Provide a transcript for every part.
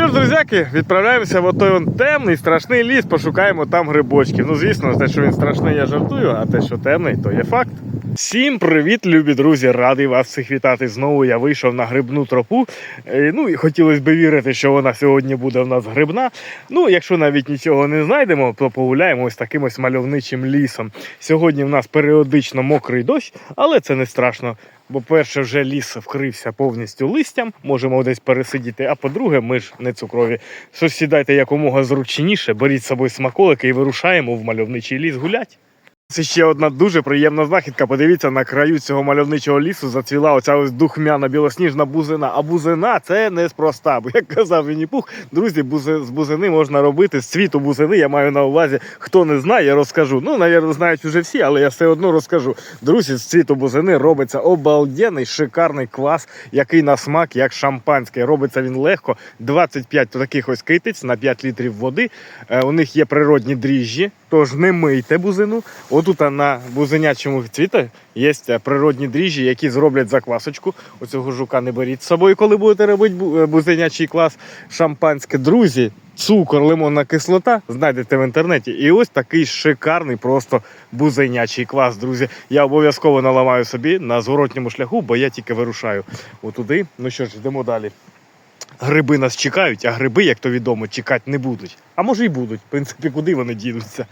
що ж, друзяки, відправляємося в отой он темний, страшний ліс, пошукаємо там грибочки. Ну, звісно, те, що він страшний, я жартую, а те, що темний, то є факт. Всім привіт, любі друзі! Радий вас всіх вітати. Знову я вийшов на грибну тропу. Е, Ну і хотілося б вірити, що вона сьогодні буде в нас грибна. Ну, якщо навіть нічого не знайдемо, то погуляємо ось таким ось мальовничим лісом. Сьогодні в нас періодично мокрий дощ, але це не страшно. Бо перше, вже ліс вкрився повністю листям, можемо десь пересидіти. А по-друге, ми ж не цукрові. Тож сідайте якомога зручніше, беріть з собою смаколики і вирушаємо в мальовничий ліс гулять. Це ще одна дуже приємна знахідка. Подивіться, на краю цього мальовничого лісу зацвіла оця ось духмяна білосніжна бузина. А бузина це неспроста. Бо як казав Вінні-Пух, друзі, бузи, з бузини можна робити з цвіту бузини. Я маю на увазі, хто не знає, розкажу. Ну, навірно, знають вже всі, але я все одно розкажу. Друзі, з цвіту бузини робиться обалденний, шикарний квас, який на смак, як шампанське. Робиться він легко. 25 таких ось китиць на 5 літрів води. Е, У них є природні дріжджі, тож не мийте бузину. Отут на бузинячому цвіті є природні дріжджі, які зроблять заквасочку. Оцього жука не беріть з собою, коли будете робити е, бузинячий квас шампанське. Друзі, цукор, лимонна кислота знайдете в інтернеті. І ось такий шикарний просто бузинячий квас, друзі. Я обов'язково наламаю собі на зворотньому шляху, бо я тільки вирушаю отуди. Ну що ж, йдемо далі. Гриби нас чекають, а гриби, як то відомо, чекати не будуть. А може й будуть. В принципі, куди вони дінуться.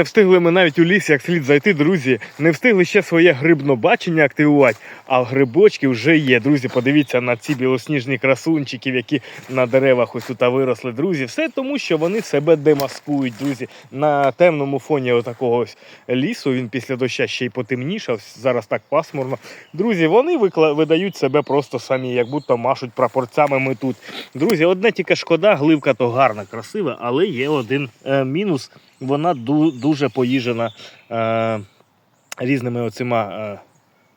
Не встигли ми навіть у ліс як слід зайти, друзі. Не встигли ще своє грибнобачення активувати, а грибочки вже є. Друзі, подивіться на ці білосніжні красунчиків, які на деревах ось тут виросли. Друзі, все тому, що вони себе демаскують, друзі. На темному фоні отакого лісу. Він після доща ще й потемнішав. Зараз так пасмурно. Друзі, вони викла... видають себе просто самі, як будто машуть прапорцями ми тут. Друзі, одне тільки шкода, гливка то гарна, красива, але є один е, мінус. Вона дуже поїжена е, різними оцима. Е,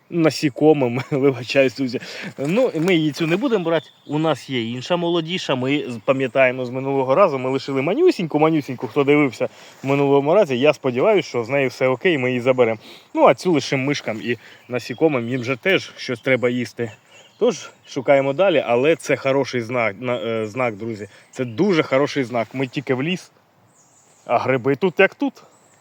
Насікомим, вибачаюсь, друзі. Ну, ми її цю не будемо брати. У нас є інша молодіша. Ми пам'ятаємо з минулого разу. Ми лишили манюсіньку, манюсіньку, хто дивився в минулому разі. Я сподіваюся, що з нею все окей, ми її заберемо. Ну, а цю лишимо мишкам і насікомим. Їм же теж щось треба їсти. Тож шукаємо далі, але це хороший знак, е, знак, друзі. Це дуже хороший знак. Ми тільки в ліс, а гриби тут як тут.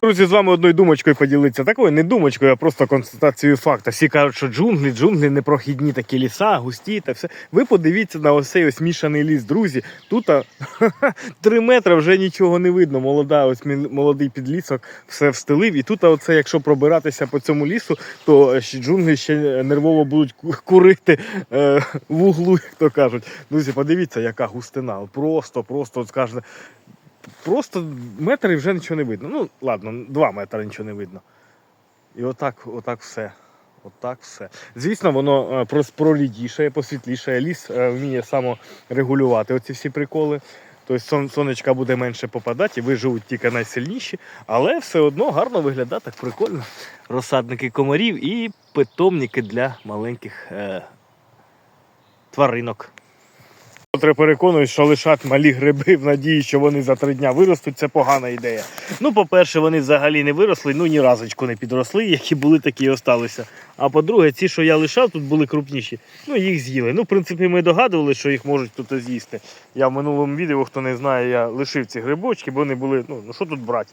Друзі, з вами одною думочкою поділитися. Такою не думочкою, а просто констатацією факту. Всі кажуть, що джунглі, джунглі непрохідні такі ліса, густі та все. Ви подивіться на ось цей ось мішаний ліс, друзі. Тут три метри вже нічого не видно. Молода, ось молодий підлісок все встелив. І тут, оце, якщо пробиратися по цьому лісу, то джунглі ще нервово будуть курити е, в углу, як то кажуть. Друзі, подивіться, яка густина. Просто, просто от скажете, просто метр і вже нічого не видно. Ну, ладно, два метри нічого не видно. І отак, отак все. Отак все. Звісно, воно е, прос- посвітлішає. Ліс е, вміє саморегулювати оці всі приколи. Тобто сонечка буде менше попадати, і виживуть тільки найсильніші, але все одно гарно виглядає так прикольно. Розсадники комарів і питомники для маленьких е, тваринок. Котре переконують, що лишать малі гриби в надії, що вони за три дня виростуть, це погана ідея. Ну, по-перше, вони взагалі не виросли, ну ні разочку не підросли, які були, такі і осталися. А по-друге, ці, що я лишав, тут були крупніші, ну їх з'їли. Ну, в принципі, ми догадували, що їх можуть тут з'їсти. Я в минулому відео, хто не знає, я лишив ці грибочки, бо вони були, ну, ну що тут брати?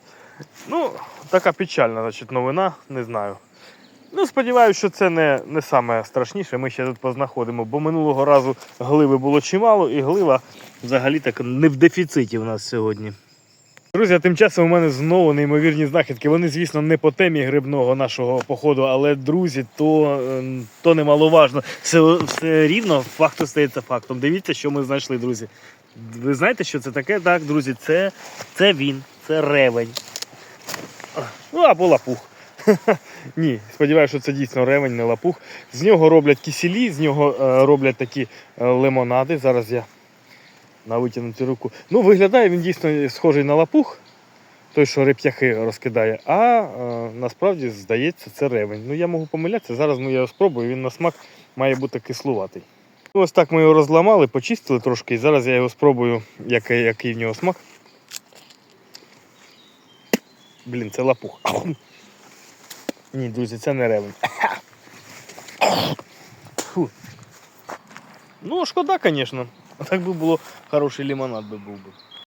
Ну, така печальна, значить, новина, не знаю. Ну, сподіваюся, що це не, не саме страшніше. Ми ще тут познаходимо, бо минулого разу гливи було чимало, і глива взагалі так не в дефіциті у нас сьогодні. Друзі, а тим часом у мене знову неймовірні знахідки. Вони, звісно, не по темі грибного нашого походу, але друзі, то, ем, то немаловажно. Все, все рівно факт остається фактом. Дивіться, що ми знайшли, друзі. Ви знаєте, що це таке? Так, друзі, це, це він, це ревень. Ну, або лапух. Ні, сподіваюся, що це дійсно ревень, не лапух. З нього роблять кисілі, з нього е, роблять такі е, лимонади. Зараз я на витягнуту руку. Ну, виглядає він дійсно схожий на лапух, той, що реп'яхи розкидає. А е, насправді, здається, це ревень. Ну, я можу помилятися, зараз ми його спробую, він на смак має бути кислуватий. Ну, Ось так ми його розламали, почистили трошки, і зараз я його спробую, який, який в нього смак. Блін, це лапух. Ні, друзі, це не ревень. Ну, шкода, звісно. Так би було хороший лимонад би був би.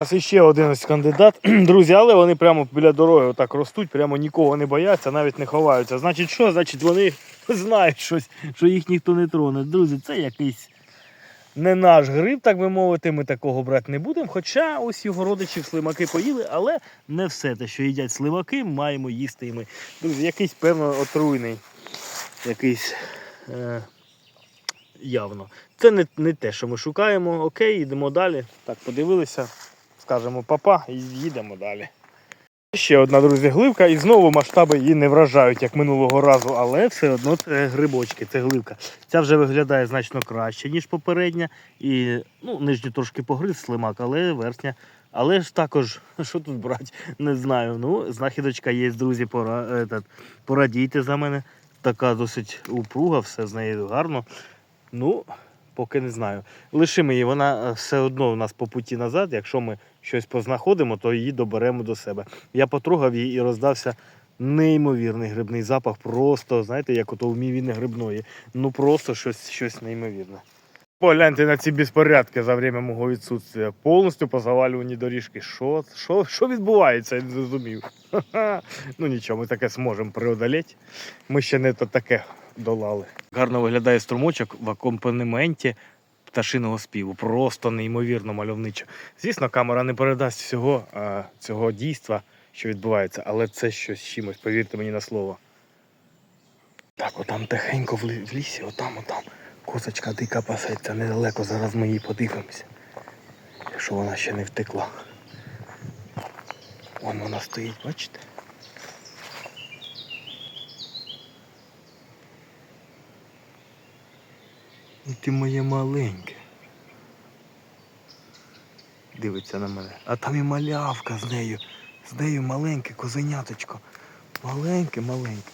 У нас ще один ось кандидат, друзі, але вони прямо біля дороги отак ростуть, прямо нікого не бояться, навіть не ховаються. Значить, що? Значить, вони знають щось, що їх ніхто не троне. Друзі, це якийсь не наш гриб, так би мовити, ми такого брати не будемо. Хоча ось його родичів слимаки поїли, але не все те, що їдять слимаки, маємо їсти і ми. Друзі, якийсь певно отруйний, якийсь е, явно. Це не, не те, що ми шукаємо. Окей, йдемо далі. Так, подивилися, скажемо папа і їдемо далі. Ще одна, друзі, гливка, і знову масштаби її не вражають, як минулого разу, але все одно це грибочки, це гливка. Ця вже виглядає значно краще, ніж попередня. І ну, нижню трошки погриз слимак, але верхня. Але ж також, що тут брати, не знаю. Ну, знахідочка є, друзі, пора, этот, порадійте за мене. Така досить упруга, все з нею гарно. Ну, поки не знаю. Лишимо її, вона е, все одно у нас по путі назад. Якщо ми щось познаходимо, то її доберемо до себе. Я потрогав її і роздався неймовірний грибний запах. Просто, знаєте, як ото в мівіни грибної. Ну просто щось, щось неймовірне. Погляньте на ці безпорядки за время мого відсутствия. Повністю позавалювані доріжки. Що, що, що відбувається, я не зрозумів. Ну нічого, ми таке зможемо преодоліти. Ми ще не то таке долали. Гарно виглядає струмочок в акомпанементі пташиного співу. Просто неймовірно мальовничо. Звісно, камера не передасть всього а, цього дійства, що відбувається, але це щось чимось, повірте мені на слово. Так, отам тихенько в лісі, отам, отам. Козочка дика пасеться недалеко, зараз ми її подивимося. Якщо вона ще не втекла. Вон вона стоїть, бачите? Ну ти моє маленьке. Дивиться на мене. А там і малявка з нею. З нею маленьке козеняточко. Маленьке, маленьке.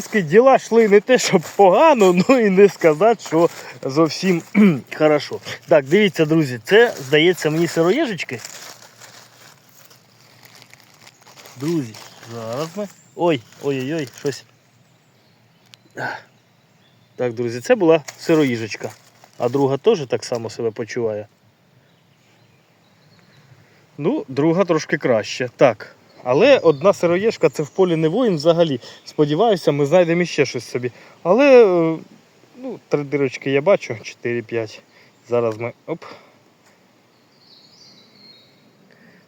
Американські діла йшли не те, щоб погано, ну і не сказати, що зовсім хорошо. Так, дивіться, друзі, це, здається, мені сироєжечки. Друзі, зараз ми. Ой, ой-ой-ой, щось. Так, друзі, це була сироїжечка. А друга теж так само себе почуває. Ну, друга трошки краще. Так. Але одна сироєшка це в полі не воїн взагалі. Сподіваюся, ми знайдемо ще щось собі. Але е, ну, три дирочки я бачу, 4-5. Зараз ми. Оп.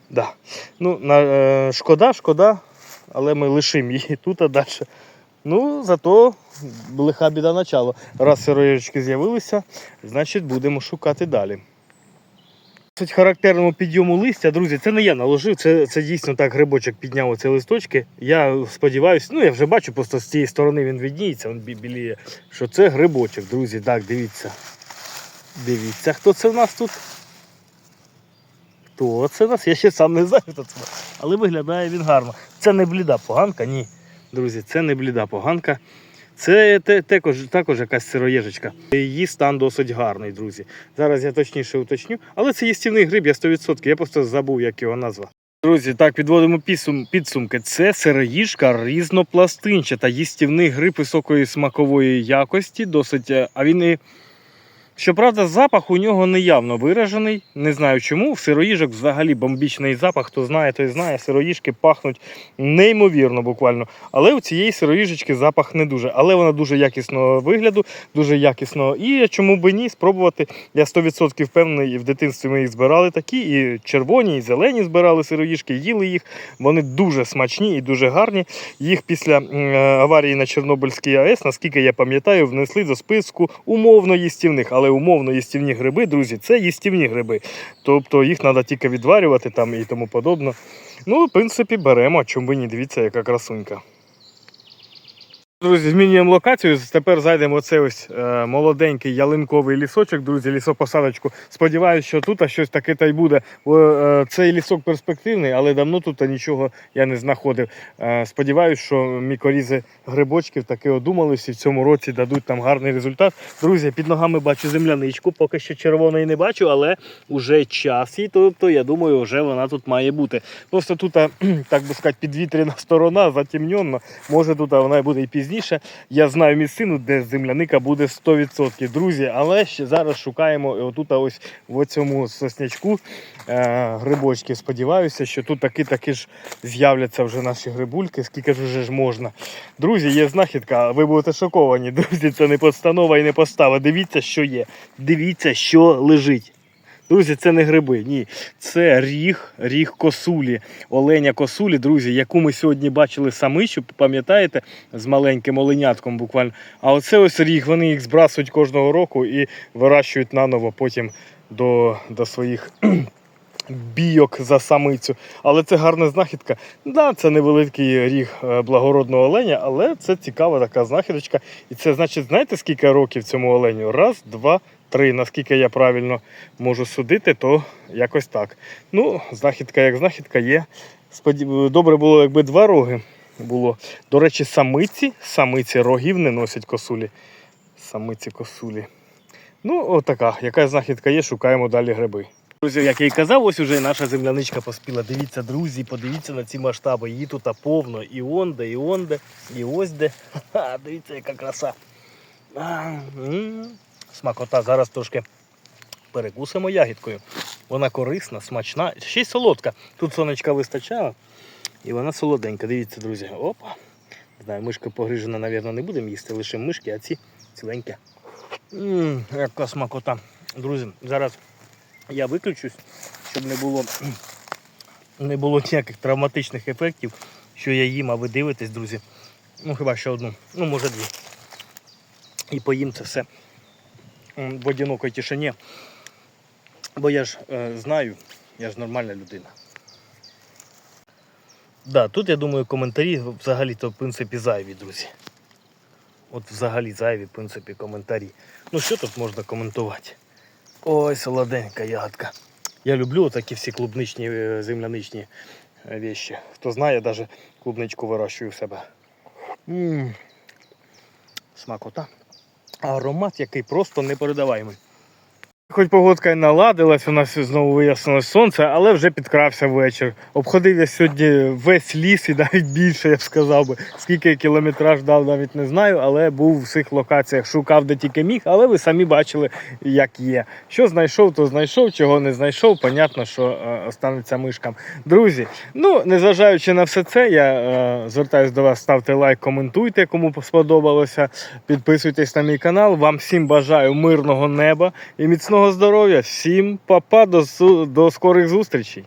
Да. Ну, на, е, шкода, шкода, але ми лишимо її тут, а далі. Ну, зато лиха біда начало. Раз сироєчки з'явилися, значить будемо шукати далі. Характерному підйому листя, друзі, це не я наложив, це, це дійсно так грибочок підняв оці листочки. Я сподіваюся, ну я вже бачу, просто з цієї сторони він відніється, він біліє, що це грибочок, друзі. Так, дивіться. Дивіться, хто це в нас тут? Хто це в нас? Я ще сам не знаю, хто це. Але виглядає він гарно. Це не бліда поганка, ні. Друзі, це не бліда поганка. Це також, також якась сироєжечка. Її стан досить гарний, друзі. Зараз я точніше уточню. Але це їстівний гриб, я 100%. Я просто забув, як його назва. Друзі, так, підводимо підсум, підсумки. Це сироїжка різнопластинчата, їстівний гриб високої смакової якості, досить. е, А він і. Щоправда, запах у нього не явно виражений. Не знаю чому. В сироїжок взагалі бомбічний запах. Хто знає, той знає. Сироїжки пахнуть неймовірно буквально. Але у цієї сироїжечки запах не дуже. Але вона дуже якісного вигляду, дуже якісного. І чому би ні, спробувати. Я 100% впевнений, і в дитинстві ми їх збирали такі, і червоні, і зелені збирали сироїжки, їли їх. Вони дуже смачні і дуже гарні. Їх після аварії на Чорнобильській АЕС, наскільки я пам'ятаю, внесли до списку умовно їстівних. Але умовно їстівні гриби, друзі, це їстівні гриби. Тобто їх треба тільки відварювати там і тому подобне. Ну, в принципі, беремо. Чому ви не дивіться, яка красунька. Друзі, змінюємо локацію. Тепер зайдемо в оцей ось е, молоденький ялинковий лісочок, друзі, лісопосадочку. Сподіваюсь, що тут щось таке та й буде. Бо, е, цей лісок перспективний, але давно тут нічого я не знаходив. Е, сподіваюсь, що мікорізи грибочків таки одумались і в цьому році дадуть нам гарний результат. Друзі, під ногами бачу земляничку, поки що червоної не бачу, але вже час їй, тобто я думаю, вже вона тут має бути. Просто тут, так би сказати, підвітряна сторона, затемнена. Може тут вона буде і пізніше пізніше. Я знаю місцину, де земляника буде 100%. Друзі, але ще зараз шукаємо отут ось в цьому соснячку е, грибочки. Сподіваюся, що тут таки таки ж з'являться вже наші грибульки, скільки ж вже ж можна. Друзі, є знахідка, ви будете шоковані. Друзі, це не постанова і не постава. Дивіться, що є. Дивіться, що лежить. Друзі, це не гриби, ні. Це ріг, ріг косулі, оленя косулі, друзі, яку ми сьогодні бачили самичу, пам'ятаєте, з маленьким оленятком буквально. А оце ось ріг, вони їх збрасують кожного року і вирощують наново потім до, до своїх бійок за самицю. Але це гарна знахідка. Да, це невеликий ріг е, благородного оленя, але це цікава така знахідочка. І це значить, знаєте, скільки років цьому оленю? Раз, два, три. Наскільки я правильно можу судити, то якось так. Ну, знахідка як знахідка є. Добре було, якби два роги було. До речі, самиці, самиці рогів не носять косулі. Самиці косулі. Ну, отака. Яка знахідка є, шукаємо далі гриби. Друзі, як я і казав, ось уже наша земляничка поспіла. Дивіться, друзі, подивіться на ці масштаби. Її тут повно. І онде, і онде, і ось де. Ха, дивіться, яка краса. Смакота. Зараз трошки перекусимо ягідкою. Вона корисна, смачна, ще й солодка. Тут сонечка вистачало, і вона солоденька. Дивіться, друзі. Опа. Не знаю, мишка погрижена, мабуть, не будемо їсти, лише мишки, а ці ціленькі. Ммм, яка смакота. Друзі, зараз я виключусь, щоб не було, не було ніяких травматичних ефектів, що я їм, а ви дивитесь, друзі. Ну, хіба ще одну, ну, може дві. І поїм це все в одинокій тишині. Бо я ж е, знаю, я ж нормальна людина. Да, тут я думаю коментарі взагалі-то в принципі зайві, друзі. От взагалі зайві, в принципі, коментарі. Ну що тут можна коментувати? Ой, солоденька ягодка. Я люблю такі всі клубничні, е, земляничні е, вещі. Хто знає, навіть клубничку вирощую в себе. М, Смакота. Аромат який просто непередаваємий. Хоч погодка й наладилась, у нас знову вияснилось сонце, але вже підкрався вечір. Обходив я сьогодні весь ліс і навіть більше, я б сказав би. Скільки кілометраж дав, навіть не знаю, але був в всіх локаціях, шукав де тільки міг, але ви самі бачили, як є. Що знайшов, то знайшов, чого не знайшов, понятно, що е, останеться мишкам. Друзі, ну незважаючи на все це, я е, звертаюся до вас, ставте лайк, коментуйте, кому сподобалося. Підписуйтесь на мій канал. Вам всім бажаю мирного неба і міцного здоров'я. Всім па-па, до, до скорих зустрічей.